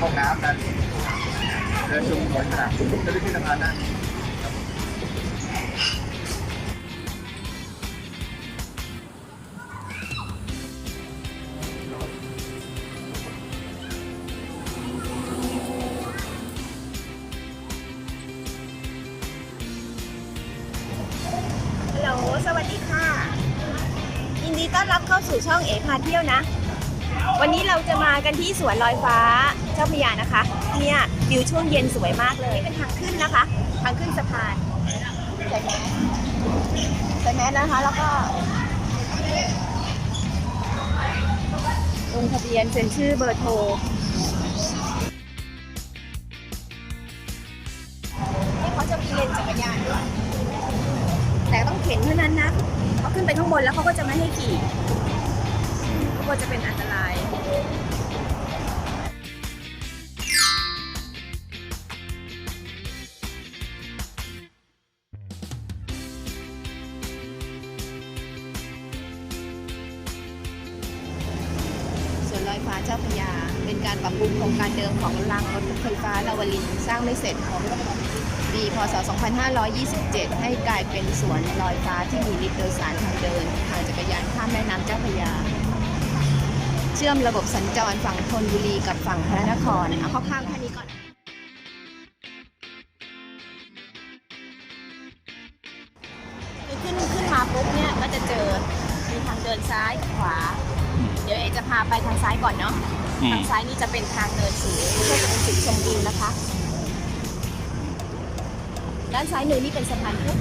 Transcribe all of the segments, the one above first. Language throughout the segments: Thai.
ห้องน้ำกันเดินชมสวนสนามจะไปที่สะพานได้ฮัลโหลสวัสดีค่ะ ยินดีต้อนรับเข้าสู่ช่องเอพาเที่ยวนะ วันนี้เราจะมากันที่สวนลอยฟ้าเจ้าพระยานะคะ เนี่ยวิวช่วงเย็นสวยมากเลย เป็นทางขึ้นนะคะ ทางขึ้นสะพานใส่แมสใส่แมสนะคะ แล้วก็ลงทะเบียนเซ็นชื่อเบอร์โทรนี่เขาจะมีเลนจักรยานด้วย แต่ต้องเข็นเท่านั้นนะเขาขึ้นไปข้างบนแล้วเขาก็จะไม่ให้ขี่เขาก็จะเป็นอันตราย ลอยฟ้าเจ้าพยา เป็นการปรับปรุงโครงการเดิมของรางรถไฟฟ้าลาวลินสร้างไม่เสร็จของปีพศ 2527 ให้กลายเป็นสวนลอยฟ้าที่มีลิฟต์โดยสารทางเดินทางจักรยานข้ามแม่น้ำเจ้าพยา เชื่อมระบบสัญจรฝั่งธนบุรีกับฝั่งพระนครเอาข้างๆแค่นี้ก่อนคือขึ้นขึ้นมาปุ๊บเนี่ยก็จะเจอมีทางเดินซ้ายกับขวา เดี๋ยวเอจะพาไปทางซ้ายก่อนเนาะทางซ้ายนี่จะเป็นทางเดินสูงเพื่อจะเป็นจุดชมวิวนะคะ ด้านซ้ายมือนี่เป็นสะพานพุทธ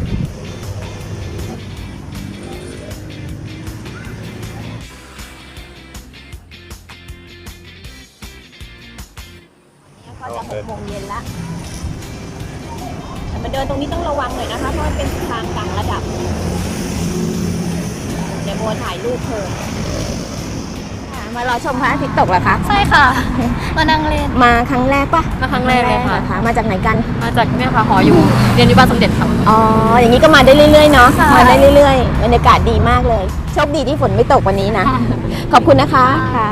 ย็นละแต่มาเดินตรงนี้ต้องระวังหน่อยนะคะเพราะมันเป็นทางต่างระดับ เดี๋ยวโบถ่ายรูปเพิ่มค่ะมารอชมพระอาทิตย์ตกเหรอคะ ใช่ค่ะ มานั่งเล่น มาครั้งแรกปะมาครั้งแรกเลยค่ะหรอมาจากไหนกัน มาจากเนี่ยค่ะหออยู่เรียนอยู่บ้านสมเด็จค่ะอ๋อ อย่างนี้ก็มาได้เรื่อยๆเนาะใช่มาได้เรื่อยๆ บรรยากาศดีมากเลย โชคดีที่ฝนไม่ตกวันนี้นะ ขอบคุณนะคะ ค่ะ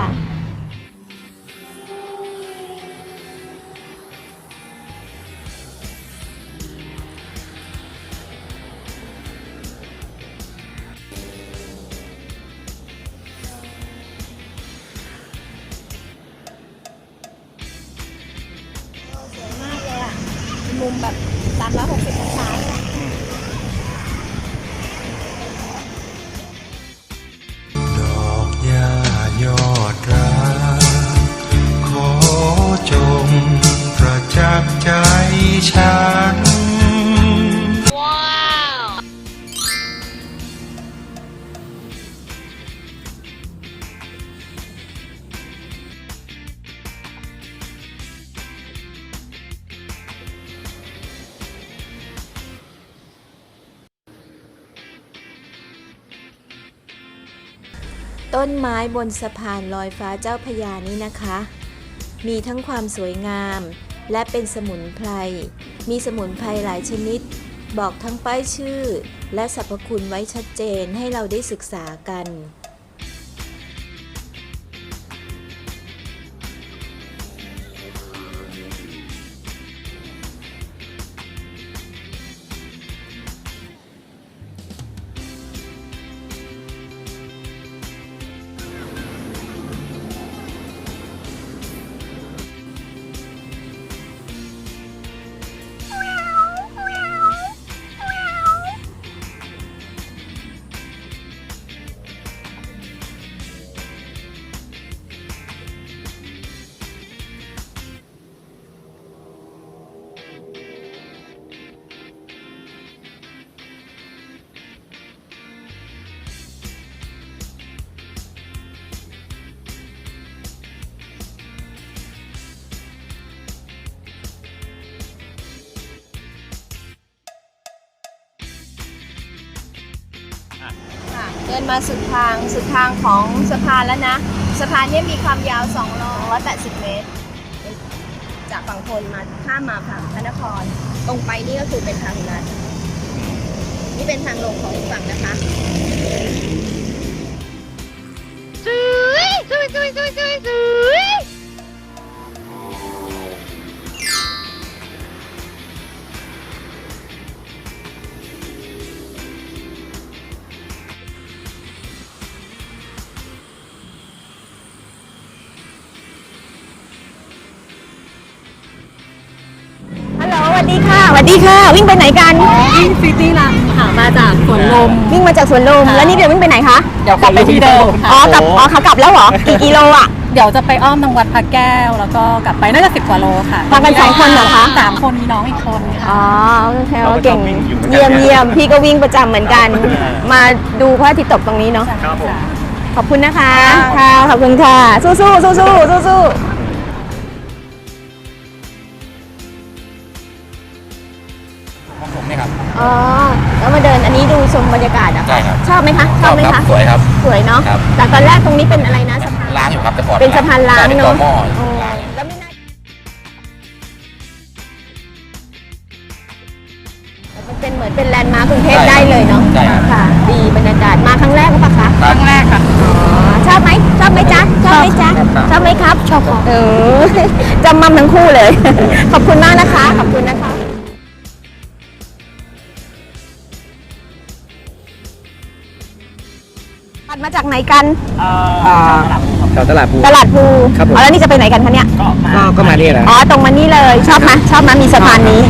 มุมแบบ ต้นไม้บนสะพานลอยฟ้าเจ้าพยานี้นะคะ มีทั้งความสวยงาม และเป็นสมุนไพร มีสมุนไพรหลายชนิด บอกทั้งป้ายชื่อ และสรรพคุณไว้ชัดเจนให้เราได้ศึกษากัน ดินมาสุดทางสุดทางของสะพานแล้วนะ สะพานเนี้มีความยาว 280 เมตร จากฝั่งทนมาข้ามมาฝั่งพระนคร ตรงไปนี่ก็คือเป็นทางลัดนี่เป็นทางลงของฝั่งนะคะสวยสวยสวยสวยสวยสวย สวัสดีค่ะ วิ่งไปไหนกันวิ่งซิตี้รันค่ะมาจากสวนลม วิ่งมาจากสวนลมแล้วนี่เดี๋ยววิ่งไปไหนคะเดี๋ยวกลับไปที่เดิมค่ะอ๋อกลับอ๋อขากลับแล้วเหรอกี่กิโลอะเดี๋ยวจะไปอ้อมทางวัดพระแก้ว แล้วก็กลับไปน่าจะสิบกว่าโลค่ะมากันสองคนเหรอคะสามคนมีน้องอีกคนค่ะอ๋อโอเคโอเก่งเยี่ยมเยี่ยมพี่ก็วิ่งประจำเหมือนกัน มาดูพระอาทิตย์ตกตรงนี้เนาะครับผมขอบคุณนะคะค่ะขอบคุณค่ะ สู้สู้สู้สู้สู้สู้ ของผมเนี่ยครับ อ๋อ แล้วมาเดินอันนี้ดูชมบรรยากาศเหรอะใช่ครับชอบไหมคะชอบไหมคะสวยครับ สวยเนาะครับ แต่ตอนแรกตรงนี้เป็นอะไรนะสะพาน ล้างอยู่ครับแต่ก่อนเป็นสะพานล้างใช่เป็นเนาะต่อหม้ออ๋อล้างแล้วไม่น่ามันเป็นเหมือนเป็นแลนด์มาร์คกรุงเทพได้เลยเนาะ ใช่ครับ ค่ะ ดีบรรยากาศ มาครั้งแรกหรือเปล่าคะ ครั้งแรกค่ะ อ๋อ ชอบไหม ชอบไหมจ๊ะ ชอบไหมจ๊ะชอบไหมครับ ชอบเออ จำมั่มทั้งคู่เลย ขอบคุณมากนะคะ ขอบคุณนะคะ ปัดมาจากไหนกันแถวตลาดภู ตลาดภูครับผม อ๋อแล้วนี่จะไปไหนกันคะเนี่ยก็ก็มาเนี่ยแหละอ๋อตรงมานี่เลยชอบไหมชอบไหมมีสะพานนี้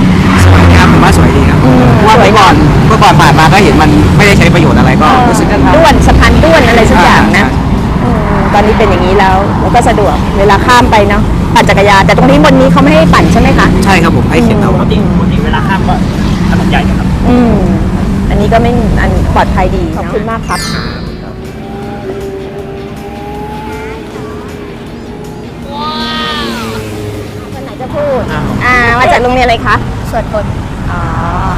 สวยครับผมว่าสวยดีครับอืมเพราะว่าเมื่อก่อนเมื่อก่อนผ่านมาก็เห็นมันไม่ได้ใช้ประโยชน์อะไรก็รู้สึกด้วนสะพานด้วนอะไรสักอย่างนะอืมตอนนี้เป็นอย่างนี้แล้วแล้วก็สะดวกเวลาข้ามไปเนาะปั่นจักรยานแต่ตรงนี้บนนี้เขาไม่ให้ปั่นใช่ไหมคะใช่ครับผมให้เขียนเอาครับ อืมอันนี้ก็ไม่อันปลอดภัยดีขอบคุณมากครับ พูดอ่ามาจากโรงเรียนอะไรคะส่วนบนอ๋อ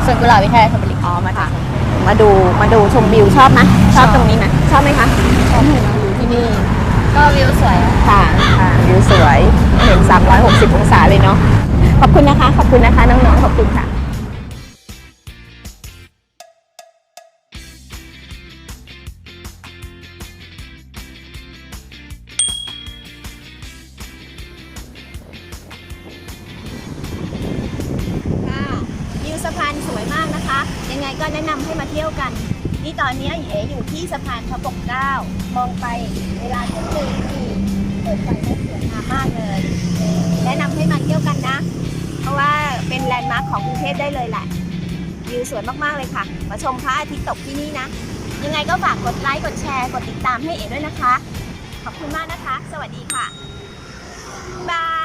ส่วนกุหลาบวิทยาลัยธนบุรีอ๋อมาจากมาดูมาดูชมวิวชอบไหมชอบตรงนี้ไหมชอบไหมคะชอบอยู่ที่นี่ ก็วิวสวยค่ะค่ะวิวสวยเห็น360 องศาเลยเนาะขอบคุณนะคะ ขอบคุณนะคะน้องๆขอบคุณค่ะค่ะ ก็แนะนำให้มาเที่ยวกัน นี่ตอนนี้เอ๋อยู่ที่สะพานพระปกเกล้ามองไปเวลาเที่ยงคืนนี่เปิดไฟได้สวยงามมากเลย แนะนำให้มาเที่ยวกันนะ เพราะว่าเป็นแลนด์มาร์คของกรุงเทพได้เลยแหละวิวสวยมากๆเลยค่ะ มาชมพระอาทิตย์ตกที่นี่นะ ยังไงก็ฝากกดไลค์ กดแชร์ กดติดตามให้เอ๋ด้วยนะคะ ขอบคุณมากนะคะ สวัสดีค่ะบ๊ายบาย